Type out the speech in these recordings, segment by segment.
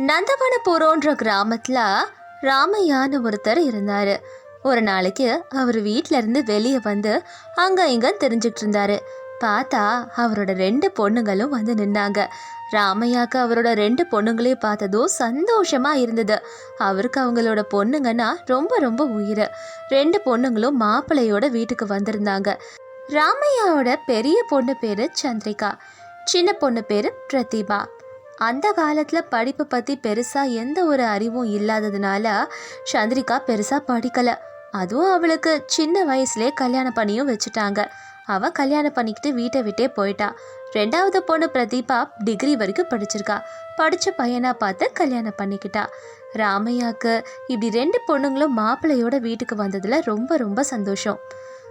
நந்தவனபுரோன்ற கிராமத்துல ராமையான்னு ஒருத்தர் இருந்தாரு. ஒரு நாளைக்கு அவர் வீட்ல இருந்து வெளியே வந்து அங்க இங்க தெரிஞ்சுக்கிட்டு இருந்தாரு. பார்த்தா அவரோட ரெண்டு பொண்ணுங்களும் வந்து நின்னாங்க. ராமையாக்கு அவரோட ரெண்டு பொண்ணுங்களையும் பார்த்ததும் சந்தோஷமா இருந்தது. அவருக்கு அவங்களோட பொண்ணுங்கன்னா ரொம்ப ரொம்ப உயிர். ரெண்டு பொண்ணுங்களும் மாப்பிள்ளையோட வீட்டுக்கு வந்திருந்தாங்க. ராமையாவோட பெரிய பொண்ணு பேரு சந்திரிகா. சின்ன பொண்ணு பேரு பிரதிபா. அந்த காலத்தில் படிப்பை பற்றி பெருசாக எந்த ஒரு அறிவும் இல்லாததுனால சந்திரிகா பெருசாக படிக்கலை. அதுவும் அவளுக்கு சின்ன வயசுலே கல்யாணம் பண்ணியும் வச்சுட்டாங்க. அவள் கல்யாணம் பண்ணிக்கிட்டு வீட்டை விட்டே போயிட்டா. ரெண்டாவது பொண்ணு பிரதீபா டிகிரி வரைக்கும் படிச்சிருக்கா. படித்த பையனாக பார்த்து கல்யாணம் பண்ணிக்கிட்டா. ராமையாவுக்கு இப்படி ரெண்டு பொண்ணுங்களும் மாப்பிள்ளையோட வீட்டுக்கு வந்ததில் ரொம்ப ரொம்ப சந்தோஷம்.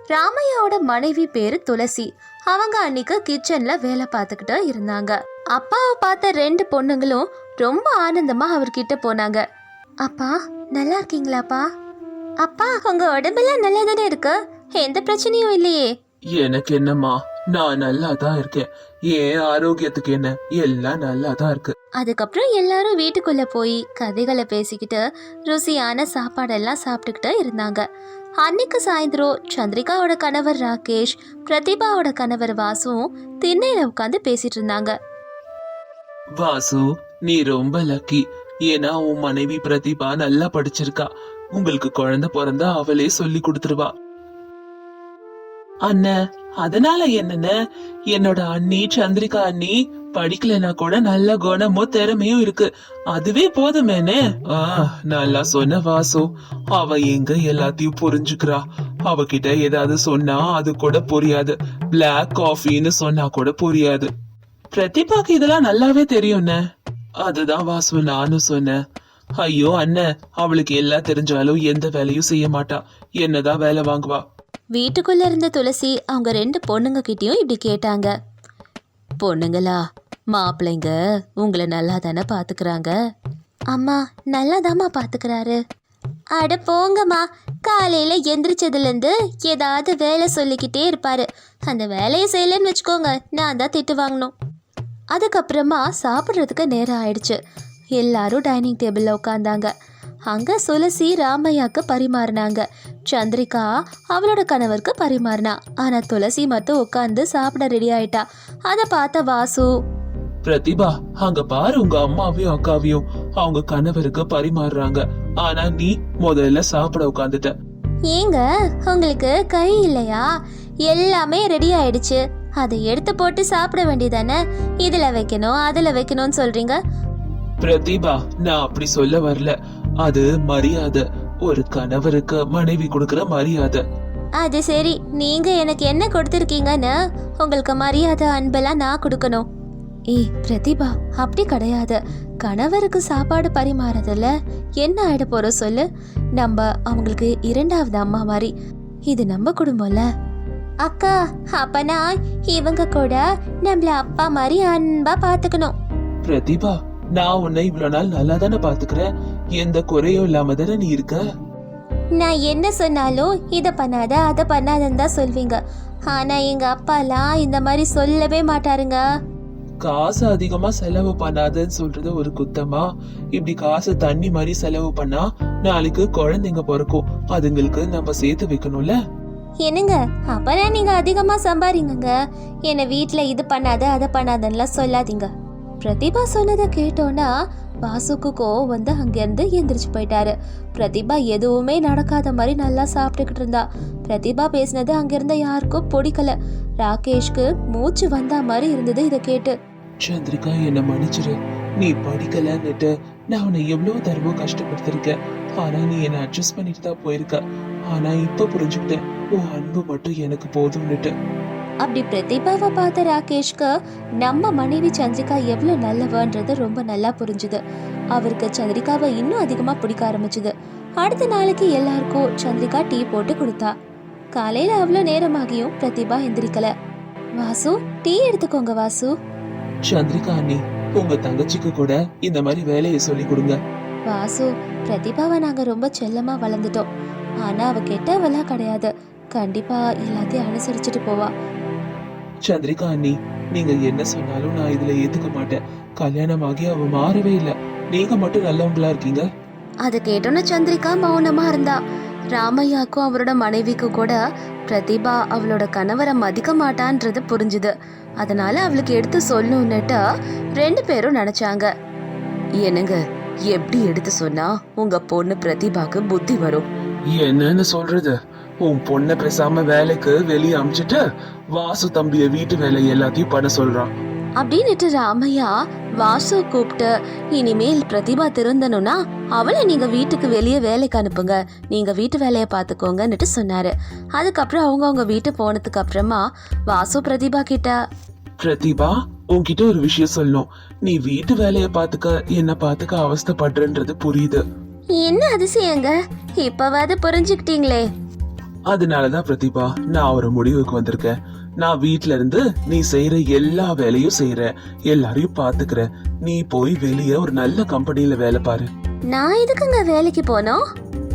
ராமையாவோட மனைவி பேர் துளசி. அவங்க அன்னைக்கு கிச்சனில் வேலை பார்த்துக்கிட்டு இருந்தாங்க. அப்பாவை பார்த்த ரெண்டு பொண்ணுங்களும் ரொம்ப ஆனந்தமா அவர்கிட்ட போனாங்க. அப்பா நல்லா இருக்கீங்களாப்பா? அப்பா உங்க உடம்பெல்லாம் நல்லா தானே இருக்கு? எந்த பிரச்சனையும் இல்லையே. எனக்கு என்னம்மா நான் நல்லா தான் இருக்கேன். என் ஆரோக்கியத்துக்கு என்ன? எல்லாம் நல்லா தான் இருக்கு. அதுக்கப்புறம் எல்லாரும் வீட்டுக்குள்ள போய் கதைகளை பேசிக்கிட்டு ருசியான சாப்பாடெல்லாம் சாப்பிட்டுக்கிட்டு இருந்தாங்க. அன்னைக்கு சாயந்தரம் சந்திரிகாவோட கணவர் ராகேஷ் பிரதிபாவோட கணவர் வாசுவும் திண்ணையில உட்காந்து பேசிட்டு இருந்தாங்க. வாசு நீ ரொம்ப லக்கி ஏன்னா உன் மனைவி பிரதிபா நல்லா படிச்சிருக்கா. உங்களுக்கு குழந்தை பிறந்தா அவளே சொல்லி கொடுத்துருவா. அண்ணன் அதனால என்னென்ன என்னோட அண்ணி சந்திரிகா அண்ணி படிக்கலைன்னா கூட நல்ல குணமும் திறமையும் இருக்கு. அதுவே போதுமேனே ஆ நல்லா சொன்ன வாசு. அவ எங்க எல்லாத்தையும் புரிஞ்சுக்கிறா. அவகிட்ட ஏதாவது சொன்னா அது கூட புரியாது. பிளாக் காஃபின்னு சொன்னா கூட புரியாது. பிரதிபாக்கு இதெல்லாம் நல்லாவே தெரியும்னே. அதுதான் வாசு நானும் சொன்னேன். ஐயோ அண்ணன் அவளுக்கு எல்லாம் தெரிஞ்சாலும் எந்த வேலையும் செய்ய மாட்டா. என்னதான் வேலை வாங்குவா. வீட்டுக்குள்ள இருந்த துளசி அவங்க ரெண்டு பொண்ணுங்க கிட்டயும் இப்படி கேட்டாங்க. பொண்ணுங்களா மாப்பிள்ளைங்க உங்களை நல்லா தானே பாத்துக்கிறாங்க? அம்மா நல்லா தாம்மா பாத்துக்கிறாரு. அட போங்கம்மா காலையில எந்திரிச்சதுலேருந்து ஏதாவது வேலை சொல்லிக்கிட்டே இருப்பாரு. அந்த வேலையை செய்யலைன்னு வச்சுக்கோங்க நான் தான் திட்டு வாங்கணும். அதுக்கப்புறமா சாப்பிட்றதுக்கு நேரம் ஆயிடுச்சு. எல்லாரும் டைனிங் டேபிளில் உட்காந்தாங்க அங்கே துளசி ராமையாக்கு பரிமாறினாங்க. சந்திரிகா அவளோட கணவருக்கு பரிமாறினா. ஆனால் துளசி மட்டும் உட்காந்து சாப்பிட ரெடி ஆயிட்டா. அதை பார்த்த வாசு பிரதிபா அங்க பாரு உங்க அம்மாவையும் அக்காவையும். அவங்க கணவருக்கு பரிமாறுறாங்க. ஆனா நீ முதல்ல சாப்பிட உட்காந்துட்ட ஏங்க உங்களுக்கு கை இல்லையா? எல்லாமே ரெடி ஆயிடுச்சு. அதை எடுத்து போட்டு சாப்பிட வேண்டியதானே? இதில் வைக்கணும் அதில் வைக்கணும்னு சொல்றீங்க? பிரதிபா நான் அப்படி சொல்ல வரல. அது மரியாதை. ஒரு கணவருக்கு மனைவி கொடுக்கிற மரியாதை. அது சரி. நீங்க எனக்கு என்ன கொடுத்துருக்கீங்கன்னு உங்களுக்கு மரியாதை அன்பெல்லாம் நான் கொடுக்கணும். ஏய் பிரதிபா அப்படி கிடையாது. கணவருக்கு சாப்பாடு பரிமாறதுல என்ன ஆயிட போறோம் சொல்லு? நம்ம அவங்களுக்கு இரண்டாவது அம்மா மாதிரி. இது நம்ம குடும்பம்ல. அக்கா அப்பனா இவங்க கூட நம்மள அப்பா மாதிரி அன்பா பாத்துக்கணும். பிரதிபா நான் உன்னை இவ்வளவு நாள் நல்லா தானே பாத்துக்கிறேன்? எந்த குறையும் இல்லாம தானே நீ இருக்க? நான் என்ன சொன்னாலும் இதை பண்ணாத அதை பண்ணாதன்னு தான் சொல்வீங்க. ஆனா எங்க அப்பாலாம் இந்த மாதிரி சொல்லவே மாட்டாருங்க. காசு அதிகமா செலவு பண்ணாதன்னு சொல்றது ஒரு குத்தமா? இப்படி காசு தண்ணி மாதிரி செலவு பண்ணா நாளைக்கு குழந்தைங்க பிறக்கும். அதுங்களுக்கு நம்ம சேர்த்து வைக்கணும்ல? என்னங்க அப்பனா நீங்க அதிகமா சம்பாரிங்கங்க. என்னை வீட்ல இது பண்ணாத அதை பண்ணாதன்னுலாம் சொல்லாதீங்க. பிரதிபா சொன்னதை கேட்டோன்னா வாசுக்கு கோவம் வந்து அங்கேருந்து எந்திரிச்சு போயிட்டாரு. பிரதிபா எதுவுமே நடக்காத மாதிரி நல்லா சாப்பிட்டுக்கிட்டு இருந்தா. பிரதிபா பேசினது அங்கிருந்த யாருக்கும் பிடிக்கல. ராகேஷ்க்கு மூச்சு வந்தா மாதிரி இருந்தது இதை கேட்டு. சந்திரிகா என்ன மன்னிச்சிரு. நீ படிக்கலன்னுட்டு நான் உன்னை எவ்வளவு தரமோ கஷ்டப்படுத்திருக்கேன் ஆனா நீ என்ன அட்ஜஸ்ட் பண்ணிட்டு தான் போயிருக்க. ஆனா இப்ப புரிஞ்சுக்கிட்டேன் உன் அன்பு மட்டும் எனக்கு போதும்னுட்டு. அப்படி பிரதிபாவை பார்த்த ராகேஷ்க்கு நம்ம மனைவி சந்திரிகா எவ்வளோ நல்லவன்றது ரொம்ப நல்லா புரிஞ்சுது. அவருக்கு சந்திரிகாவை இன்னும் அதிகமாக பிடிக்க ஆரம்பிச்சுது. அடுத்த நாளைக்கு எல்லாருக்கும் சந்திரிகா டீ போட்டு கொடுத்தா. காலையில் அவ்வளோ நேரமாகியும் பிரதிபா எந்திரிக்கல. வாசு டீ எடுத்துக்கோங்க வாசு. சந்திரிகா அண்ணி உங்க தங்கச்சிக்கு கூட இந்த மாதிரி வேலையை சொல்லி கொடுங்க. வாசு பிரதிபாவை நாங்கள் ரொம்ப செல்லமாக வளர்ந்துட்டோம். ஆனால் அவ கெட்டவெல்லாம் கிடையாது. கண்டிப்பாக எல்லாத்தையும் அனுசரிச்சுட்டு போவா. சந்திரிகா அண்ணி நீங்க என்ன சொன்னாலும் நான் இதுல ஏத்துக்க மாட்டேன். கல்யாணம் ஆகி அவ மாறவே இல்ல. நீங்க மட்டும் நல்லவங்களா இருக்கீங்க? அதை கேட்டோன்னு சந்திரிகா மௌனமா இருந்தா. ராமையாக்கும் அவரோட மனைவிக்கும் கூட பிரதிபா அவளோட கணவரை மதிக்க மாட்டான்றது புரிஞ்சுது. அதனால அவளுக்கு எடுத்து சொல்லணும்னுட்டா ரெண்டு பேரும் நினைச்சாங்க. என்னங்க எப்படி எடுத்து சொன்னா உங்க பொண்ணு பிரதிபாக்கு புத்தி வரும்? என்னன்னு சொல்றது? உன் பொண்ணை பேசாம வேலைக்கு வெளியே அமிச்சிட்டு வாசு தம்பிய வீட்டு வேலை எல்லாத்தையும் பண்ண சொல்றான். அப்படின்னுட்டு ராமையா வாசு கூப்பிட்டு இனிமேல் பிரதிபா திருந்தணும்னா அவளை நீங்க வீட்டுக்கு வெளியே வேலைக்கு அனுப்புங்க. நீங்க வீட்டு வேலையை பார்த்துக்கோங்கன்னுட்டு சொன்னாரு. அதுக்கப்புறம் அவங்க அவங்க வீட்டு போனதுக்கு அப்புறமா வாசு பிரதிபா கிட்ட பிரதிபா உன்கிட்ட ஒரு விஷயம் சொல்லணும். நீ வீட்டு வேலைய பாத்துக்க என்ன பாத்துக்க அவஸ்தைப்படுறன்றது புரியுது. என்ன அதிசயங்க? இப்பவாது புரிஞ்சுக்கிட்டீங்களே. அதனாலதான் பிரதிபா நான் ஒரு முடிவுக்கு வந்திருக்கேன். நான் வீட்ல இருந்து நீ செய்யற எல்லா வேலையும் செய்யற எல்லாரையும் பாத்துக்கிற. நீ போய் வெளியே ஒரு நல்ல கம்பெனில வேலை பாரு. நான் எதுக்குங்க வேலைக்கு போனோம்?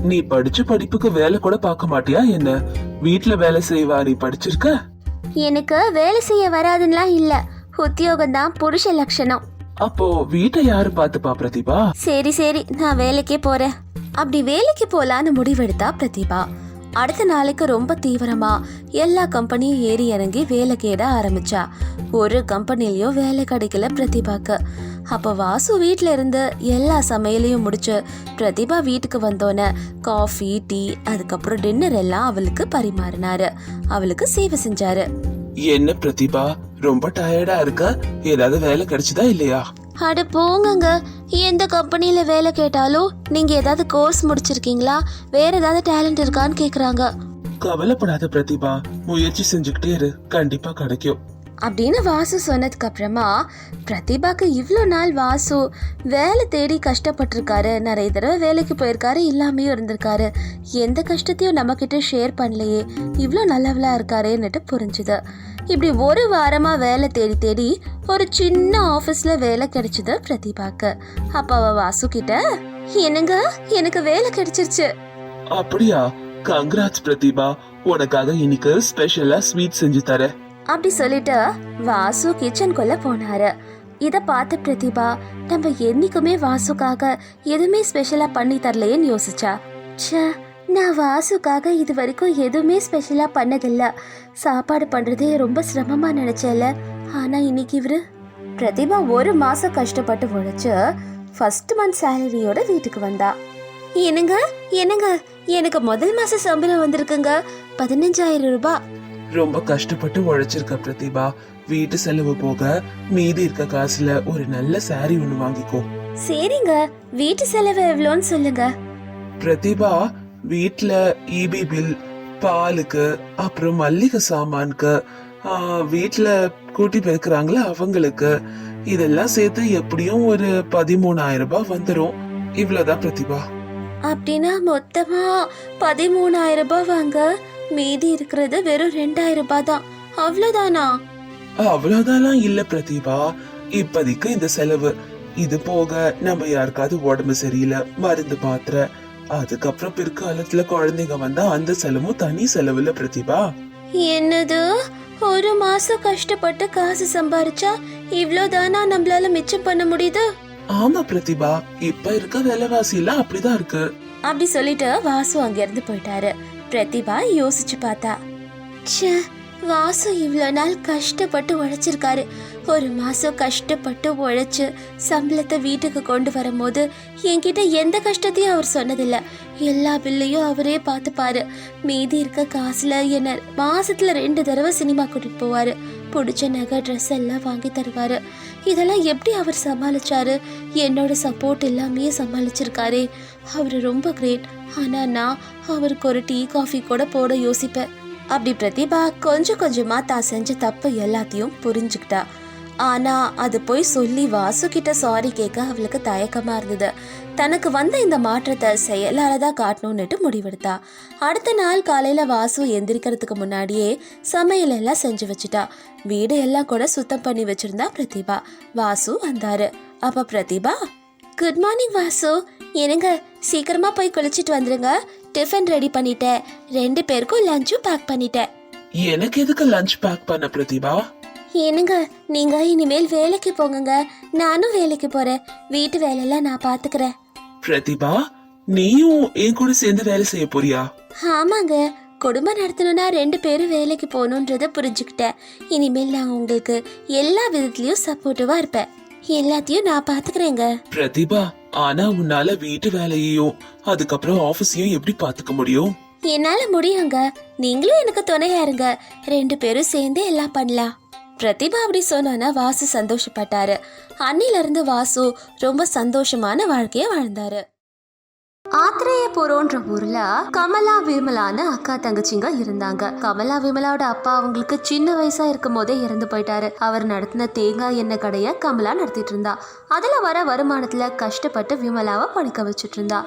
நீ படிச்ச படிப்புக்கு வேலை கூட பார்க்க மாட்டியா என்ன? வீட்ல வேலை செய்வா நீ படிச்சிருக்க? எனக்கு வேலை செய்ய வராதுன்னெலாம் இல்ல. உத்தியோகம் தான் புருஷ லட்சணம். அப்போ வீட்டை யாரு பாத்துப்பா பிரதிபா? சரி சரி நான் வேலைக்கே போறேன். அப்படி வேலைக்கு போலான்னு முடிவெடுத்தா பிரதிபா. அடுத்த நாளைக்கு ரொம்ப தீவிரமா எல்லா கம்பெனியும் ஏறி இறங்கி வேலை கேட ஆரம்பிச்சா. ஒரு கம்பெனிலயும் வேலை கிடைக்கல பிரதிபாக்கு. அப்ப வாசு வீட்ல இருந்து எல்லா சமையலையும் முடிச்சு பிரதிபா வீட்டுக்கு வந்தோன்னே காஃபி டீ அதுக்கப்புறம் டின்னர் எல்லாம் அவளுக்கு பரிமாறினாரு. அவளுக்கு சேவை செஞ்சாரு. என்ன பிரதிபா ரொம்ப டயர்டா இருக்க? ஏதாவது வேலை கிடைச்சதா இல்லையா? அட போங்கங்க. எந்த கம்பெனியில் வேலை கேட்டாலும் நீங்கள் ஏதாவது கோர்ஸ் முடிச்சிருக்கீங்களா? வேற ஏதாவது டேலண்ட் இருக்கான்னு கேட்குறாங்க கவலைப்படாத பிரதிபா முயற்சி செஞ்சுக்கிட்டே இரு. கண்டிப்பா கிடைக்கும். அப்படின்னு வாசு சொன்னதுக்கு அப்புறமா பிரதிபாக்கு இவ்வளோ நாள் வாசு வேலை தேடி கஷ்டப்பட்டிருக்காரு. நிறைய தடவை வேலைக்கு போயிருக்காரு இல்லாமையும் இருந்திருக்காரு. எந்த கஷ்டத்தையும் நம்மக்கிட்ட ஷேர் பண்ணலையே. இவ்வளோ நல்லவளா இருக்காரேன்னுட்டு புரிஞ்சுது. இப்படி ஒரு வாரமா வேலை தேடி தேடி ஒரு சின்ன ஆஃபீஸ்ல வேலை கிடைச்சது பிரதிபாக்கு. அப்ப அவ வாசு கிட்ட என்னங்க எனக்கு வேலை கிடைச்சிருச்சு. அப்படியா? கங்க்ராட்ஸ் பிரதிபா உனக்காக இன்னைக்கு ஸ்பெஷலா ஸ்வீட் செஞ்சு தரேன் அப்படி சொல்லிட்டு வாசு கிச்சனுக்குள்ள போனாரு. இத பார்த்த பிரதிபா நம்ம என்னைக்குமே வாசுக்காக எதுவுமே ஸ்பெஷலா பண்ணி தரலையேன்னு யோசிச்சா. ச்சே நான் வாசுக்காக இது வரைக்கும் எதுவுமே ஸ்பெஷலா பண்ணதில்ல. சாப்பாடு பண்றதே ரொம்ப சிரமமா நினைச்சேல ஆனா இன்னைக்கு இவரு? பிரதிபா ஒரு மாசம் கஷ்டப்பட்டு உழைச்சு ஃபர்ஸ்ட் மந்த் சேலரியோட வீட்டுக்கு வந்தா. என்னங்க? என்னங்க? எனக்கு முதல் மாச சம்பளம் வந்திருக்குங்க. பதினஞ்சாயிரம் ரூபாய் ரொம்ப கஷ்டப்பட்டு உழைச்சிருக்க பிரதிபா வீட்டு செலவு போக மீதி இருக்க காசுல ஒரு நல்ல saree ஒண்ணு வாங்கிக்கோ. சரிங்க. வீட்டு செலவு எவ்வளோன்னு சொல்லுங்க. பிரதிபா வீட்ல இபி பில் பாலுக்கு அப்புறம் மல்லிகை சாமானுக்கு ஆ, வீட்ல கூட்டி பெருக்குறாங்களா அவங்களுக்கு. இதெல்லாம் சேர்த்து எப்படியும் ஒரு பதிமூணாயிரம் ரூபாய் வந்துரும். இவ்வளவுதான் பிரதிபா. அப்படின்னா மொத்தமா பதிமூணாயிரம் ரூபாய் வாங்க. மீதி இருக்கிறது வெறும் ரெண்டாயிரம் ரூபாய் தான். அவ்வளவுதான்? இல்ல பிரதிபா. இப்போதைக்கு இந்த செலவு. இது போக நம்ம யாருக்காவது உடம்பு சரியில்லை மருந்து மாத்திரை அதுக்கப்புறம் பிற்காலத்துல குழந்தைங்க வந்தா அந்த செலவும் தனி செலவுல பிரதிபா. என்னது? ஒரு மாசம் கஷ்டப்பட்டு காசு சம்பாரிச்சா இவ்வளோதானா நம்மளால மிச்சம் பண்ண முடியுது? ஆமா பிரதிபா இப்ப இருக்க விலைவாசி எல்லாம் அப்படிதான் இருக்கு. அப்படி சொல்லிட்டு வாசு அங்கிருந்து போயிட்டாரு. பிரதிபா யோசிச்சு பார்த்தா வாசு இவ்வளோ நாள் கஷ்டப்பட்டு உழைச்சிருக்காரு. ஒரு மாசம் கஷ்டப்பட்டு உழைச்சு சம்பளத்தை வீட்டுக்கு கொண்டு வரும்போது என்கிட்ட எந்த கஷ்டத்தையும் அவர் சொன்னதில்ல. எல்லா பில்லையும் அவரே பார்த்துப்பாரு. மீதி இருக்க காசுல என்ன மாசத்துல ரெண்டு தடவை சினிமா கூட்டிட்டு போவாரு. பிடிச்ச நகை ட்ரெஸ் எல்லாம் வாங்கி தருவாரு. இதெல்லாம் எப்படி அவர் சமாளிச்சாரு? என்னோட சப்போர்ட் எல்லாமே சமாளிச்சிருக்காரே. அவர் ரொம்ப கிரேட் ஆனா நான் அவருக்கு ஒரு டீ காஃபி கூட போட யோசிப்பேன். அப்படி பிரதிபா கொஞ்சம் கொஞ்சமாக தான் செஞ்ச தப்பு எல்லாத்தையும் புரிஞ்சுக்கிட்டா. ஆனா அது போய் சொல்லி வாசு கிட்ட சாரி கேட்க அவளுக்கு தயக்கமா இருந்தது. தனக்கு வந்த இந்த மாற்றத்தை செயலால தான் காட்டணும்னுட்டு முடிவெடுத்தா. அடுத்த நாள் காலையில வாசு எந்திரிக்கிறதுக்கு முன்னாடியே சமையல் எல்லாம் செஞ்சு வச்சுட்டா. வீடு எல்லாம் கூட சுத்தம் பண்ணி வச்சிருந்தா பிரதிபா. வாசு வந்தாரு. அப்ப பிரதிபா குட் மார்னிங் வாசு. என்னங்க சீக்கிரமா போய் குளிச்சிட்டு வந்துருங்க. டிஃபன் ரெடி பண்ணிட்டேன். ரெண்டு பேருக்கும் லஞ்சும் பேக் பண்ணிட்டேன். எனக்கு எதுக்கு லஞ்ச் பேக் பண்ண பிரதிபா? என்னங்க நீங்க இனிமேல் வேலைக்கு போங்கங்க. நானும் வேலைக்கு போறேன். வீட்டு வேலையெல்லாம் நான் பாத்துக்கிறேன். பிரதிபா நீயும் என் கூட சேர்ந்து வேலை செய்ய போறியா? ஆமாங்க. குடும்பம் நடத்தணும்னா ரெண்டு பேரும் வேலைக்கு போகணுன்றத புரிஞ்சுக்கிட்டேன். இனிமேல் நான் உங்களுக்கு எல்லா விதத்துலயும் சப்போர்ட்டிவா இருப்பேன். எல்லாத்தையும் நான் பாத்துக்கிறேங்க. பிரதிபா ஆனா உன்னால வீட்டு வேலையையும் அதுக்கப்புறம் ஆபீஸையும் எப்படி பாத்துக்க முடியும்? என்னால முடியுங்க. நீங்களும் எனக்கு துணையா இருங்க. ரெண்டு பேரும் சேர்ந்து எல்லாம் பண்ணலாம். பிரதிபா அப்படி சொன்னோன்னா வாசு சந்தோஷப்பட்டாரு. அன்னில இருந்து வாசு ரொம்ப சந்தோஷமான வாழ்க்கைய வாழ்ந்தாரு. ஆத்திரேயபுரோன்ற ஊர்ல கமலா விமலான்னு அக்கா தங்கச்சிங்க இருந்தாங்க. கமலா விமலாவோட அப்பா அவங்களுக்கு சின்ன வயசா இருக்கும் போதே இறந்து போயிட்டாரு. அவர் நடத்தின தேங்காய் எண்ணெய் கடைய கமலா நடத்திட்டு இருந்தா. அதுல வர வருமானத்துல கஷ்டப்பட்டு விமலாவை படிக்க வச்சுட்டு இருந்தா.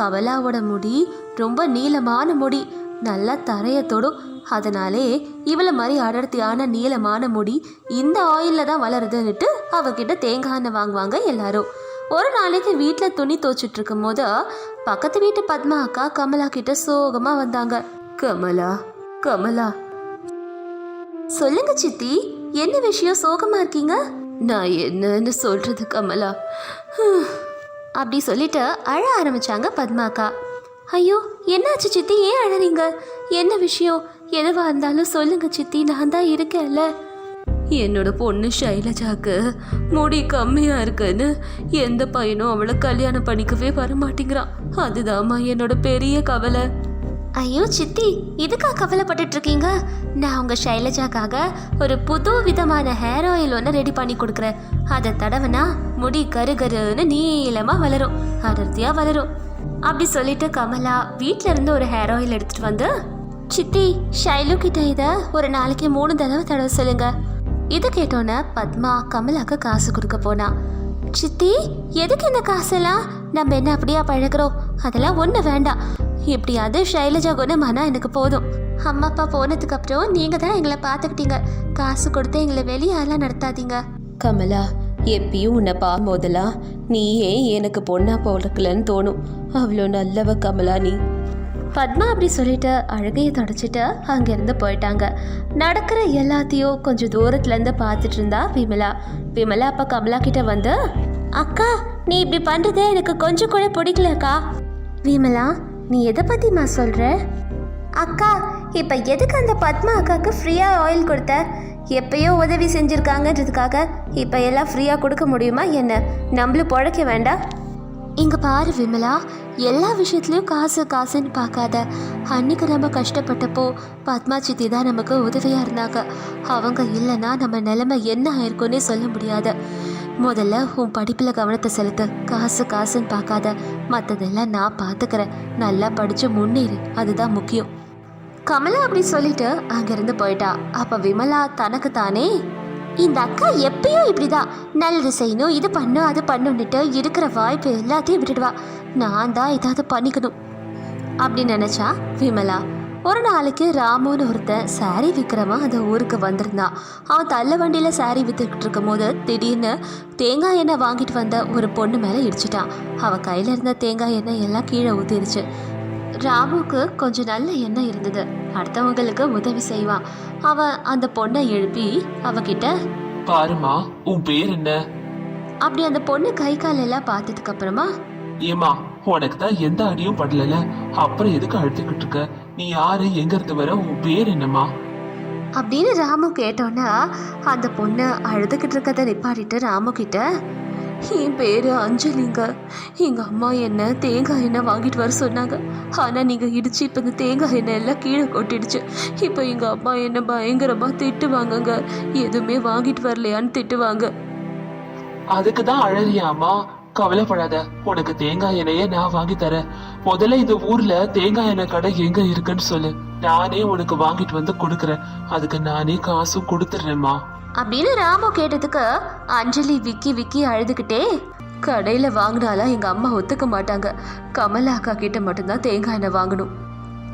கமலாவோட முடி ரொம்ப நீளமான முடி. நல்லா தரைய தொடும். அதனாலே இவளை மாதிரி அடர்த்தியான நீளமான முடி இந்த ஆயிலில் தான் வளருதுன்னுட்டு அவகிட்ட தேங்காய் எண்ணெய் வாங்குவாங்க எல்லாரும். ஒரு நாளைக்கு வீட்டில் துணி துவச்சிட்டு இருக்கும் போது பக்கத்து வீட்டு பத்மா அக்கா கமலா கிட்ட சோகமாக வந்தாங்க. கமலா கமலா. சொல்லுங்க சித்தி என்ன விஷயம்? சோகமா இருக்கீங்க? நான் என்னன்னு சொல்றது கமலா. அப்படி சொல்லிட்டு அழ ஆரம்பிச்சாங்க பத்மா அக்கா. ஐயோ என்னாச்சு சித்தி? ஏன் அழறீங்க? என்ன விஷயம்? எதுவா இருந்தாலும் சொல்லுங்க சித்தி நான் தான் இருக்கேன்ல. என்னோட பொண்ணு ஷைலஜாக்கு முடி கம்மியா இருக்குன்னு எந்த பையனும் அவளை கல்யாணம் பண்ணிக்கவே வரமாட்டேங்கிறான். அதுதாம்மா என்னோட பெரிய கவலை. ஐயோ சித்தி இதுக்கா கவலைப்பட்டுட்டு இருக்கீங்க? நான் உங்க ஷைலஜாக்காக ஒரு புது விதமான ஹேர் ஆயில் ஒன்று ரெடி பண்ணி கொடுக்குறேன். அதை தடவைனா முடி கரு கருன்னு நீளமா வளரும் அடர்த்தியா வளரும். அப்படி சொல்லிட்டு கமலா வீட்டில இருந்து ஒரு ஹேர் ஆயில் எடுத்துட்டு வந்து சித்தி ஷைலு கிட்ட இதை ஒரு நாளைக்கு மூணு தடவை தடவை சொல்லுங்க. இதை கேட்டோன்னே பத்மா கமலாக்கு காசு கொடுக்க போனா. சித்தி எதுக்கு இந்த காசெல்லாம்? நம்ம என்ன அப்படியா பழகுறோம்? அதெல்லாம் ஒன்று வேண்டாம். எப்படியாவது ஷைலஜா குணமானா எனக்கு போதும். அம்மா அப்பா போனதுக்கு அப்புறம் நீங்க தான் எங்களை பார்த்துக்கிட்டீங்க. காசு கொடுத்து எங்களை வெளியாலாம் நடத்தாதீங்க. கமலா எப்பயும் உன்னை பார்க்கும்போதெல்லாம் நீ ஏன் எனக்கு பொண்ணா பிறக்கலன்னு தோணும். அவ்வளோ நல்லவ கமலா நீ. பத்மா அப்படி சொல்லிட்டு அழுகையை தொடச்சிட்டு அங்கேருந்து போயிட்டாங்க. நடக்கிற எல்லாத்தையும் கொஞ்சம் தூரத்துலேருந்து பார்த்துட்டு இருந்தா விமலா. விமலா அப்பா கமலா கிட்ட வந்து அக்கா நீ இப்படி பண்ணுறதே எனக்கு கொஞ்சம் கூட பிடிக்கலக்கா விமலா நீ எதை பற்றிமா சொல்கிற அக்கா இப்போ எதுக்கு அந்த பத்மா அக்காவுக்கு ஃப்ரீயாக ஆயில் கொடுத்த? எப்பயோ உதவி செஞ்சுருக்காங்கன்றதுக்காக இப்போ எல்லாம் ஃப்ரீயாக கொடுக்க முடியுமா என்ன? நம்மளும் பிழைக்க வேண்டாம். இங்க பாரு விமலா எல்லா விஷயத்துலயும் காசு காசுன்னு பார்க்காத. அன்னைக்கு நம்ம கஷ்டப்பட்டப்போ பத்மா சித்தி தான் நமக்கு உதவியா இருந்தாங்க. அவங்க இல்லைன்னா நம்ம நிலைமை என்ன ஆயிருக்கும்னே சொல்ல முடியாது. முதல்ல உன் படிப்புல கவனத்தை செலுத்து. காசு காசுன்னு பார்க்காத. மற்றதெல்லாம் நான் பார்த்துக்கிறேன். நல்லா படிச்சு முன்னேறு. அதுதான் முக்கியம். கமலா அப்படி சொல்லிட்டு அங்கிருந்து போயிட்டா. அப்ப விமலா தனக்கு தானே இந்த அக்கா எப்பயும் இப்படிதான். நல்லது செய்யணும் இது பண்ணும் அது பண்ணுன்னுட்டு இருக்கிற வாய்ப்பு எல்லாத்தையும் விட்டுடுவா. நான் தான் ஏதாவது பண்ணிக்கணும். அப்படி நினைச்சா விமலா ஒரு நாளைக்கு ராமுன்னு ஒருத்தன் சாரி விற்கிறவன் அந்த ஊருக்கு வந்திருந்தான். அவன் தள்ள வண்டியில் சாரி விற்றுக்கிட்டு இருக்கும் போது திடீர்னு தேங்காய் எண்ணெய் வாங்கிட்டு வந்த ஒரு பொண்ணு மேலே இடிச்சிட்டான். அவன் கையில் இருந்த தேங்காய் எண்ணெய் எல்லாம் கீழே ஊற்றிருச்சு ராமுக்கு கொஞ்சம் நல்ல எண்ணம் இருந்தது. அடுத்தவங்களுக்கு உதவி செய்வான் அவன் அந்த பொண்ணை எழுப்பி அவகிட்ட பாருமா உன் பேர் என்ன? அப்படி அந்த பொண்ணு கை காலெல்லாம் பார்த்ததுக்கு அப்புறமா ஏமா உனக்கு தான் எந்த அடியும் படலல அப்புறம் எதுக்கு அழுத்துக்கிட்டு இருக்க? நீ யாரு? எங்க இருந்து வர? உன் பேர் என்னம்மா? அப்படின்னு ராமு கேட்டோன்னா அந்த பொண்ணு அழுதுகிட்டு இருக்கதை நிப்பாட்டிட்டு ராமு கிட்ட என் பேர் அஞ்சலிங்க. எங்கள் அம்மா என்ன தேங்காய் எண்ணெய் வாங்கிட்டு வர சொன்னாங்க. ஆனால் நீங்கள் இடிச்சு இப்போ இந்த தேங்காய் எண்ணெய் எல்லாம் கீழே கொட்டிடுச்சு. இப்போ எங்கள் அம்மா என்ன பயங்கரமாக திட்டுவாங்கங்க. எதுவுமே வாங்கிட்டு வரலையான்னு திட்டுவாங்க. அதுக்கு தான் அழறியாமா கவலைப்படாத. உனக்கு தேங்காய் எண்ணெயை நான் வாங்கி தரேன். முதல்ல இந்த ஊர்ல தேங்காய் எண்ணெய் கடை எங்க இருக்குன்னு சொல்லு. நானே உனக்கு வாங்கிட்டு வந்து கொடுக்கறேன். அதுக்கு நானே காசும் கொடுத்துட்றேம்மா அப்படின்னு ராமு கேட்டதுக்கு அஞ்சலி விக்கி விக்கி அழுதுகிட்டே கடையில வாங்கினாலாம் எங்க அம்மா ஒத்துக்க மாட்டாங்க. கமலா அக்கா கிட்ட மட்டும்தான் தேங்காய் எண்ணெய் வாங்கணும்.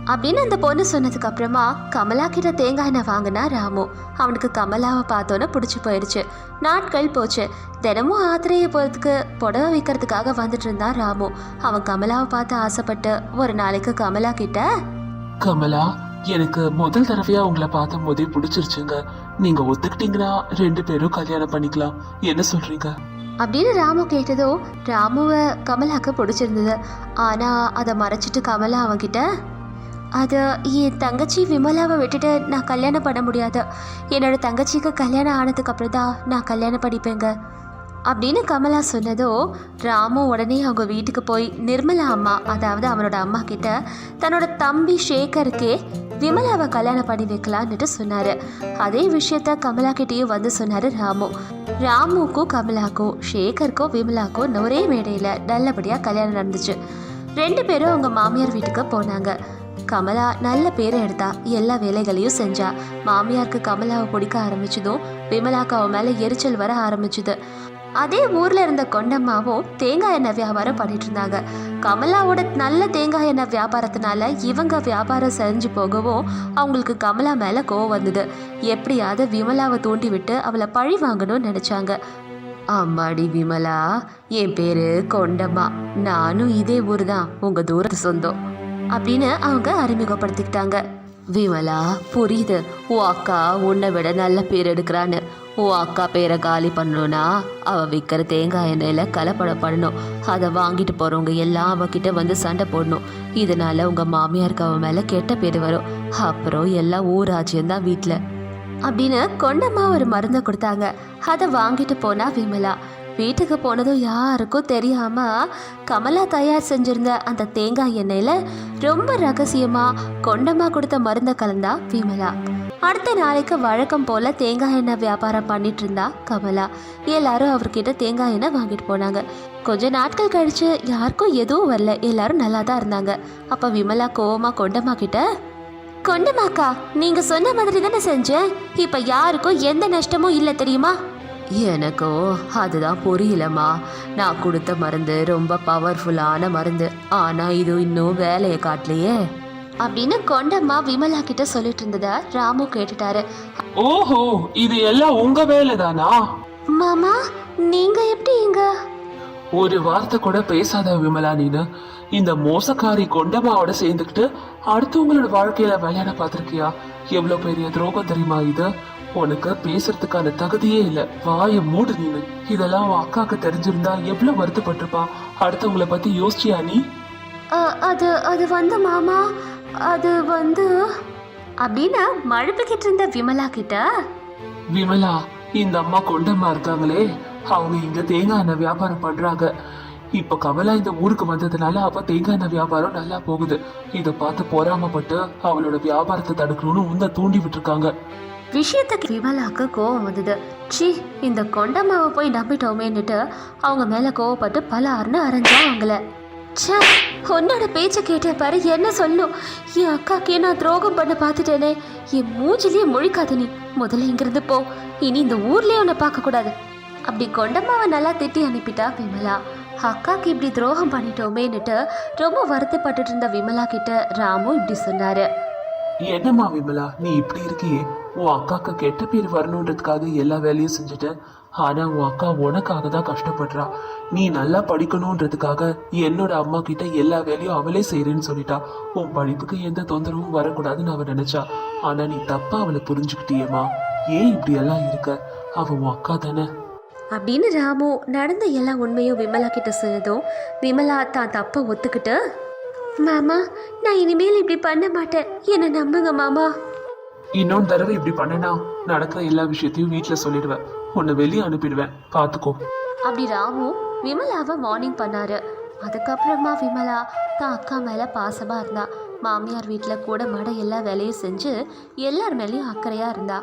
அப்படின்னு அந்த பொண்ணு சொன்னதுக்கு அப்புறமா கமலா கிட்ட தேங்காய் எண்ணெய் வாங்கினா ராமு அவனுக்கு கமலாவை பார்த்தோன்னே பிடிச்சி போயிடுச்சு நாட்கள் போச்சு. தினமும் ஆத்திரைய போகிறதுக்கு புடவை விற்கிறதுக்காக வந்துட்டு இருந்தான் ராமு. அவன் கமலாவை பார்த்து ஆசைப்பட்டு ஒரு நாளைக்கு கமலா கிட்ட? கமலா எனக்கு முதல் தடவையா உங்களை பார்த்த போதே பிடிச்சிருச்சுங்க. நீங்க ஒத்துக்கிட்டீங்கன்னா ரெண்டு பேரும் கல்யாணம் பண்ணிக்கலாம். என்ன சொல்றீங்க? அப்படின்னு ராமு கேட்டதோ ராமுவை கமலாக்கு பிடிச்சிருந்தது. ஆனால் அதை மறைச்சிட்டு கமலா அவன்கிட்ட அது என் தங்கச்சி விமலாவை விட்டுட்டு நான் கல்யாணம் பண்ண முடியாது. என்னோட தங்கச்சிக்கு கல்யாணம் ஆனதுக்கு அப்புறம் தான் நான் கல்யாணம் படிப்பேங்க அப்படின்னு கமலா சொன்னதோ ராமு உடனே அவங்க வீட்டுக்கு போய் நிர்மலா அம்மா அதாவது அவனோட அம்மா கிட்ட தன்னோட தம்பி சேகருக்கே விமலாவை கல்யாணம் பண்ணி வைக்கலான்னுட்டு சொன்னாரு. அதே விஷயத்த கமலா கிட்டேயும் வந்து சொன்னாரு ராமு. ராமுக்கும் கமலாக்கும் ஷேகருக்கும் விமலாக்கும் ஒரே மேடையில் நல்லபடியாக கல்யாணம் நடந்துச்சு. ரெண்டு பேரும் அவங்க மாமியார் வீட்டுக்கு போனாங்க. கமலா நல்ல பேரை எடுத்தா எல்லா வேலைகளையும் செஞ்சா. மாமியாருக்கு கமலாவை பிடிக்க ஆரம்பிச்சதும் விமலாக்கு அவன் மேலே எரிச்சல் வர ஆரம்பிச்சுது. அதே ஊர்ல இருந்த கொண்டம்மாவும் தேங்காய் எண்ணெய் வியாபாரம் பண்ணிட்டு இருந்தாங்க. கமலாவோட நல்ல தேங்காய் எண்ணெய் வியாபாரத்தினால இவங்க வியாபாரம் செஞ்சு போகவும் அவங்களுக்கு கமலா மேல கோவம் வந்தது. எப்படியாவது விமலாவை தூண்டி விட்டு அவளை பழி வாங்கணும்னு நினைச்சாங்க. அம்மாடி விமலா என் பேரு கொண்டம்மா. நானும் இதே ஊர் தான் உங்க தூரத்து சொந்தம். அப்படின்னு அவங்க அறிமுகப்படுத்திக்கிட்டாங்க. விமலா புரியுது. உன் அக்கா உன்னை விட நல்ல பேர் எடுக்கிறான்னு. உன் அக்கா பேரை காலி பண்ணணும்னா அவ விற்கிற தேங்காய் எண்ணெயில் கலப்படம் பண்ணணும். அதை வாங்கிட்டு போகிறவங்க எல்லாம் அவகிட்ட வந்து சண்டை போடணும். இதனால உங்கள் மாமியாருக்கு அவன் மேலே கெட்ட பேர் வரும். அப்புறம் எல்லாம் ஊராஜ்யம் தான் வீட்டில் அப்படின்னு கொண்டம்மா ஒரு மருந்தை கொடுத்தாங்க. அதை வாங்கிட்டு போனா விமலா வீட்டுக்கு போனதும் யாருக்கும் தெரியாம கமலா தயார் செஞ்சிருந்த அந்த தேங்காய் எண்ணெயில ரொம்ப ரகசியமா கொண்டமா கொடுத்த மருந்தை கலந்தா விமலா. அடுத்த நாளைக்கு வழக்கம் போல தேங்காய் எண்ணெய் வியாபாரம் பண்ணிட்டு இருந்தா கமலா. எல்லாரும் அவர்கிட்ட தேங்காய் எண்ணெய் வாங்கிட்டு போனாங்க. கொஞ்ச நாட்கள் கழிச்சு யாருக்கும் எதுவும் வரல. எல்லாரும் நல்லா தான் இருந்தாங்க. அப்ப விமலா கோவமா கொண்டமா கிட்ட கொண்டமாக்கா நீங்க சொன்ன மாதிரி தானே செஞ்சேன். இப்ப யாருக்கும் எந்த நஷ்டமும் இல்லை தெரியுமா? எனக்கோ அதுதான் புரியலம்மா. நான் கொடுத்த மருந்து ரொம்ப பவர்ஃபுல்லான மருந்து. ஆனா இது இன்னும் வேலையை காட்டலையே. அப்படின்னு கொண்டம்மா விமலா கிட்ட சொல்லிட்டு இருந்தத ராமு கேட்டுட்டாரு. ஓஹோ இது எல்லாம் உங்க வேலைதானா? மாமா நீங்க எப்படி இங்க? ஒரு வார்த்தை கூட பேசாத விமலா நீனு. இந்த மோசக்காரி கொண்டமாவோட சேர்ந்துக்கிட்டு அடுத்தவங்களோட வாழ்க்கையில விளையாட பார்த்திருக்கியா? எவ்வளவு பெரிய துரோகம் தெரியுமா இது? உனக்கு பேசுறதுக்கான தகுதியே இல்ல. வாயை மூடு நீனு. இதெல்லாம் உன் அக்காக்கு தெரிஞ்சிருந்தா எவ்வளவு வருத்தப்பட்டிருப்பா. அடுத்தவங்கள பத்தி யோசிச்சியா நீ? அது அது வந்து மாமா அது வந்து அப்படின்னு மழுப்பிக்கிட்டு இருந்த விமலா கிட்ட? விமலா இந்த அம்மா கொண்டம்மா இருக்காங்களே. அவங்க இங்க தேங்காய் எண்ணெய் வியாபாரம் பண்றாங்க. இப்ப கமலா இந்த ஊருக்கு வந்ததுனால அவ தேங்காய் எண்ணெய் வியாபாரம் நல்லா போகுது. இத பார்த்து பொறாமப்பட்டு அவளோட வியாபாரத்தை தடுக்கணும்னு உந்த தூண்டி விட்டுருக்காங்க. விஷயத்துக்கு விமலாக்கு கோவம் வந்தது. ச்சீ இந்த கொண்டம்மாவை போய் நம்பிட்டோமேன்னுட்டு அவங்க மேலே கோவப்பட்டு பல அருணு அரைஞ்சா அவங்கள. ச்சே உன்னோட பேச்சை கேட்ட பாரு என்ன சொல்லும்? என் அக்காக்கே நான் துரோகம் பண்ண பார்த்துட்டேனே. என் மூஞ்சிலேயே முழிக்காத நீ. முதல்ல இங்கிருந்து போ. இனி இந்த ஊர்லேயே உன்னை பார்க்கக்கூடாது அப்படி கொண்டம்மாவை நல்லா திட்டி அனுப்பிட்டா விமலா. அக்காக்கு இப்படி துரோகம் பண்ணிட்டோமேன்னுட்டு ரொம்ப வருத்தப்பட்டுட்டு இருந்த விமலா கிட்ட ராமு இப்படி சொன்னாரு. என்னம்மா விமலா? நீ இப்படி இருக்கியே. உன் அக்காக்கு கெட்ட பேர் வரணுன்றதுக்காக எல்லா வேலையும் செஞ்சுட்ட. ஆனா உன் அக்கா உனக்காக தான் கஷ்டப்படுறா. நீ நல்லா படிக்கணுன்றதுக்காக என்னோட அம்மா கிட்ட எல்லா வேலையும் அவளே செய்யறேன்னு சொல்லிட்டா. உன் படிப்புக்கு எந்த தொந்தரவும் வரக்கூடாதுன்னு அவன் நினைச்சா. ஆனா நீ தப்பா அவளை புரிஞ்சுக்கிட்டியேம்மா. ஏன் இப்படி எல்லாம் இருக்க? அவன் உன் அக்கா தானே. அப்படின்னு ராமு நடந்த எல்லா உண்மையும் விமலா கிட்ட சொன்னதும் விமலா தான் தப்பை ஒத்துக்கிட்டு மாமா நான் இனிமேல் இப்படி பண்ண மாட்டேன். என்னை நம்புங்க மாமா. இன்னொரு தடவை இப்படி பண்ணனா நடக்கிற எல்லா விஷயத்தையும் வீட்ல சொல்லிடுவேன். உன்னை வெளியே அனுப்பிடுவேன். பாத்துக்கோ. அப்படி ராமு விமலாவை மார்னிங் பண்ணாரு. அதுக்கப்புறமா விமலா தான் அக்கா மேலே பாசமாக இருந்தா. மாமியார் வீட்டில் கூட மட எல்லா வேலையும் செஞ்சு எல்லார் மேலேயும் அக்கறையாக இருந்தா.